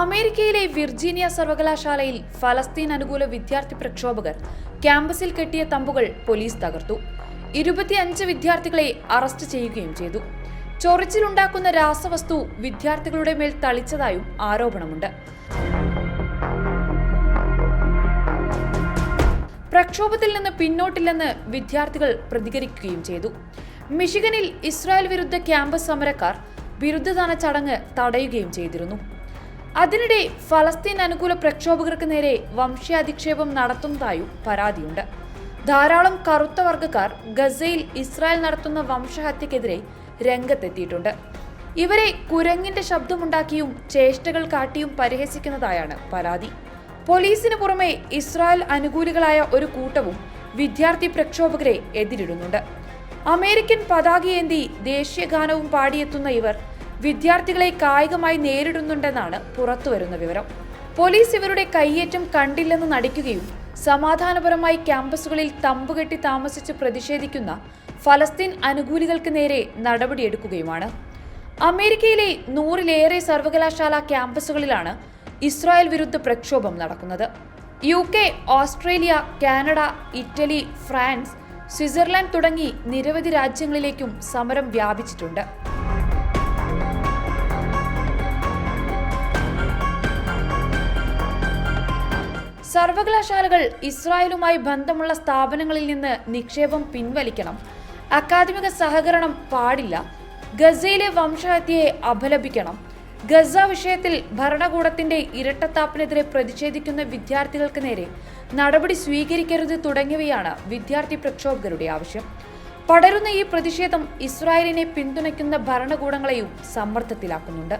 അമേരിക്കയിലെ വിർജീനിയ സർവകലാശാലയിൽ ഫലസ്തീൻ അനുകൂല വിദ്യാർത്ഥി പ്രക്ഷോഭകർ ക്യാമ്പസിൽ കെട്ടിയ തമ്പുകൾ പോലീസ് തകർത്തു. ഇരുപത്തിയഞ്ച് വിദ്യാർത്ഥികളെ അറസ്റ്റ് ചെയ്യുകയും ചെയ്തു. ചൊറിച്ചിലുണ്ടാക്കുന്ന രാസവസ്തു വിദ്യാർത്ഥികളുടെ മേൽ തളിച്ചതായും ആരോപണമുണ്ട്. പ്രക്ഷോഭത്തിൽ നിന്ന് പിന്നോട്ടില്ലെന്ന് വിദ്യാർത്ഥികൾ പ്രതികരിക്കുകയും ചെയ്തു. മിഷിഗനിൽ ഇസ്രായേൽ വിരുദ്ധ ക്യാമ്പസ് സമരക്കാർ ബിരുദദാന ചടങ്ങ് തടയുകയും ചെയ്തിരുന്നു. അതിനിടെ ഫലസ്തീൻ അനുകൂല പ്രക്ഷോഭകർക്ക് നേരെ വംശീയാധിക്ഷേപം നടത്തുന്നതായും പരാതിയുണ്ട്. ധാരാളം കറുത്ത വർഗക്കാർ ഗസയിൽ ഇസ്രായേൽ നടത്തുന്ന വംശഹത്യക്കെതിരെ രംഗത്തെത്തിയിട്ടുണ്ട്. ഇവരെ കുരങ്ങിന്റെ ശബ്ദമുണ്ടാക്കിയും ചേഷ്ടകൾ കാട്ടിയും പരിഹസിക്കുന്നതായാണ് പരാതി. പോലീസിന് പുറമെ ഇസ്രായേൽ അനുകൂലികളായ ഒരു കൂട്ടവും വിദ്യാർത്ഥി പ്രക്ഷോഭകരെ എതിരിടുന്നുണ്ട്. അമേരിക്കൻ പതാകയേന്തി ദേശീയ ഗാനവും പാടിയെത്തുന്ന ഇവർ വിദ്യാർത്ഥികളെ കായികമായി നേരിടുന്നുണ്ടെന്നാണ് പുറത്തുവരുന്ന വിവരം. പോലീസ് ഇവരുടെ കയ്യേറ്റം കണ്ടില്ലെന്ന് നടിക്കുകയും സമാധാനപരമായി ക്യാമ്പസുകളിൽ തമ്പുകെട്ടി താമസിച്ച് പ്രതിഷേധിക്കുന്ന ഫലസ്തീൻ അനുകൂലികൾക്ക് നേരെ നടപടിയെടുക്കുകയുമാണ്. അമേരിക്കയിലെ നൂറിലേറെ സർവകലാശാല ക്യാമ്പസുകളിലാണ് ഇസ്രായേൽ വിരുദ്ധ പ്രക്ഷോഭം നടക്കുന്നത്. U K Australia Canada Italy France Switzerland തുടങ്ങി നിരവധി രാജ്യങ്ങളിലേക്കും സമരം വ്യാപിച്ചിട്ടുണ്ട്. സർവകലാശാലകൾ ഇസ്രായേലുമായി ബന്ധമുള്ള സ്ഥാപനങ്ങളിൽ നിന്ന് നിക്ഷേപം പിൻവലിക്കണം. അക്കാദമിക സഹകരണം പാടില്ല. ഗസയിലെ വംശഹത്യയെ അപലപിക്കണം. ഗസ വിഷയത്തിൽ ഭരണകൂടത്തിന്റെ ഇരട്ടത്താപ്പിനെതിരെ പ്രതിഷേധിക്കുന്ന വിദ്യാർത്ഥികൾക്ക് നേരെ നടപടി സ്വീകരിക്കരുത് തുടങ്ങിയവയാണ് വിദ്യാർത്ഥി പ്രക്ഷോഭകരുടെ ആവശ്യം. പടരുന്ന ഈ പ്രതിഷേധം ഇസ്രായേലിനെ പിന്തുണയ്ക്കുന്ന ഭരണകൂടങ്ങളെയും സമ്മർദ്ദത്തിലാക്കുന്നുണ്ട്.